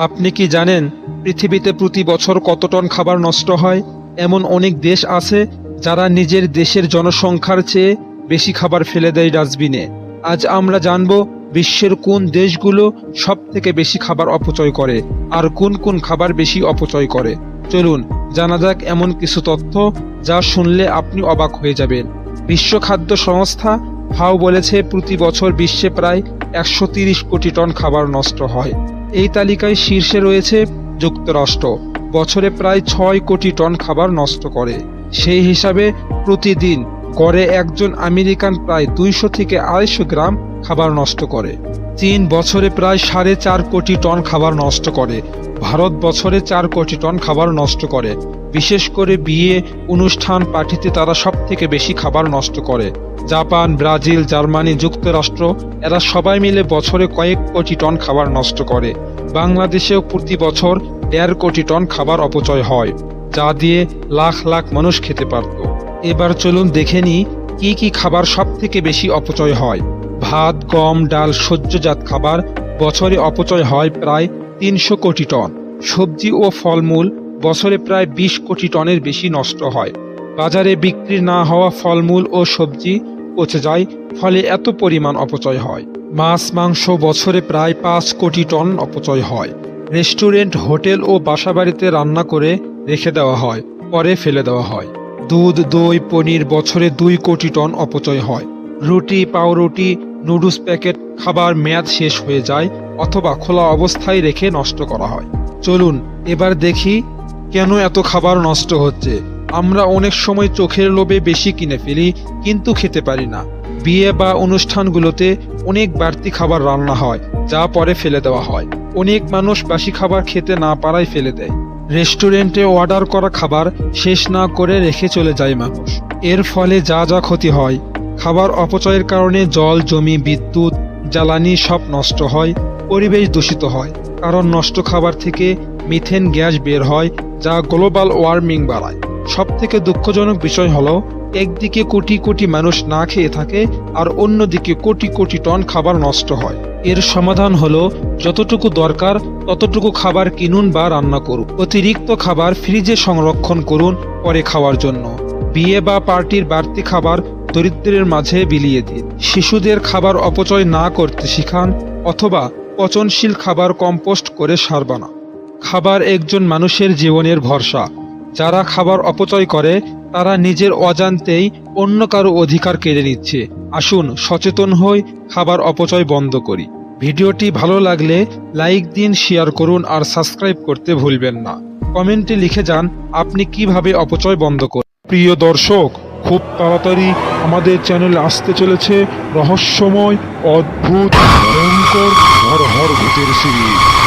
আপনি কি জানেন পৃথিবীতে প্রতি বছর কত টন খাবার নষ্ট হয়? এমন অনেক দেশ আছে যারা নিজের দেশের জনসংখ্যার চেয়ে বেশি খাবার ফেলে দেয় ডাস্টবিনে। আজ আমরা জানব বিশ্বের কোন দেশগুলো সব থেকে বেশি খাবার অপচয় করে আর কোন কোন খাবার বেশি অপচয় করে। চলুন, জানা যাক এমন কিছু তথ্য যা শুনলে আপনি অবাক হয়ে যাবেন। বিশ্ব খাদ্য সংস্থা ফাও বলেছে প্রতি বছর বিশ্বে প্রায় একশো কোটি টন খাবার নষ্ট হয়। এই তালিকায় শীর্ষে রয়েছে যুক্তরাষ্ট্র। বছরে প্রায় ছয় কোটি টন খাবার নষ্ট করে। সেই হিসাবে প্রতিদিন গড়ে একজন আমেরিকান প্রায় দুইশো থেকে আড়াইশো গ্রাম খাবার নষ্ট করে। চীন বছরে প্রায় সাড়ে চার কোটি টন খাবার নষ্ট করে। ভারত বছরে চার কোটি টন খাবার নষ্ট করে। বিশেষ করে বিয়ে অনুষ্ঠান পার্টিতে তারা সব থেকে বেশি খাবার নষ্ট করে। জাপান, ব্রাজিল, জার্মানি যুক্তরাষ্ট্র, এরা সবাই মিলে বছরে কয়েক কোটি টন খাবার নষ্ট করে। বাংলাদেশেও প্রতি বছর দেড় কোটি টন খাবার অপচয় হয়, যা দিয়ে লাখ লাখ মানুষ খেতে পারত। এবার চলুন দেখে নিই, কি কি খাবার সব থেকে বেশি অপচয় হয়। ভাত, গম, ডাল সহ্যজাত খাবার বছরে অপচয় হয় প্রায় তিনশো কোটি টন। সবজি ও ফলমূল বছরে প্রায় বিশ কোটি টনের বেশি নষ্ট হয়। বাজারে বিক্রি না হওয়া ফলমূল ও সবজি পচে যায়, ফলে এত পরিমাণ অপচয় হয়। মাছ, মাংস বছরে প্রায় পাঁচ কোটি টন অপচয় হয়। রেস্টুরেন্ট, হোটেল ও বাসাবাড়িতে রান্না করে রেখে দেওয়া হয়, পরে ফেলে দেওয়া হয়। দুধ, দই, পনির বছরে দুই কোটি টন অপচয় হয়। রুটি, পাউরুটি নুডলস প্যাকেট খাবার মেয়াদ শেষ হয়ে যায় অথবা খোলা অবস্থায় রেখে নষ্ট করা হয়। চলুন, এবার দেখি কেন এত খাবার নষ্ট হচ্ছে। আমরা অনেক সময় চোখের লোভে বেশি কিনে ফেলি, কিন্তু খেতে পারি না। বিয়ে বা অনুষ্ঠানগুলোতে অনেক বাড়তি খাবার রান্না হয়, যা পরে ফেলে দেওয়া হয়। অনেক মানুষ বাসি খাবার খেতে না পারায় ফেলে দেয়। রেস্টুরেন্টে অর্ডার করা খাবার শেষ না করে রেখে চলে যায় মানুষ। এর ফলে যা যা ক্ষতি হয় খাবার অপচয়ের কারণে জল, জমি, বিদ্যুৎ, জ্বালানি সব নষ্ট হয়, পরিবেশ দূষিত হয়। কারণ নষ্ট খাবার থেকে মিথেন গ্যাস বের হয়, যা গ্লোবাল ওয়ার্মিং বাড়ায়। সব থেকে দুঃখজনক বিষয় হলো, একদিকে কোটি কোটি মানুষ না খেয়ে থাকে, আর অন্যদিকে কোটি কোটি টন খাবার নষ্ট হয়। এর সমাধান হলো, যতটুকু দরকার, ততটুকু খাবার কিনুন বা রান্না করুন। অতিরিক্ত খাবার ফ্রিজে সংরক্ষণ করুন পরে খাওয়ার জন্য। বিয়ে বা পার্টির বাড়তি খাবার দরিদ্রের মাঝে বিলিয়ে দিন। শিশুদের খাবার অপচয় না করতে শিখান, অথবা পচনশীল খাবার কম্পোস্ট করে সার বানান। খাবার একজন মানুষের জীবনের ভরসা। যারা খাবার অপচয় করে, তারা নিজের অজান্তেই অন্য কারও অধিকার কেড়ে নিচ্ছে। আসুন সচেতন হই, খাবার অপচয় বন্ধ করি। ভিডিওটি ভালো লাগলে লাইক দিন, শেয়ার করুন, আর সাবস্ক্রাইব করতে ভুলবেন না। কমেন্টে লিখে যান, আপনি কীভাবে অপচয় বন্ধ করুন প্রিয় দর্শক খুব তাড়াতাড়ি আমাদের চ্যানেল আসতে চলেছে রহস্যময় অদ্ভুত ভয়ঙ্কর হর হর ভূতের সিরিজ।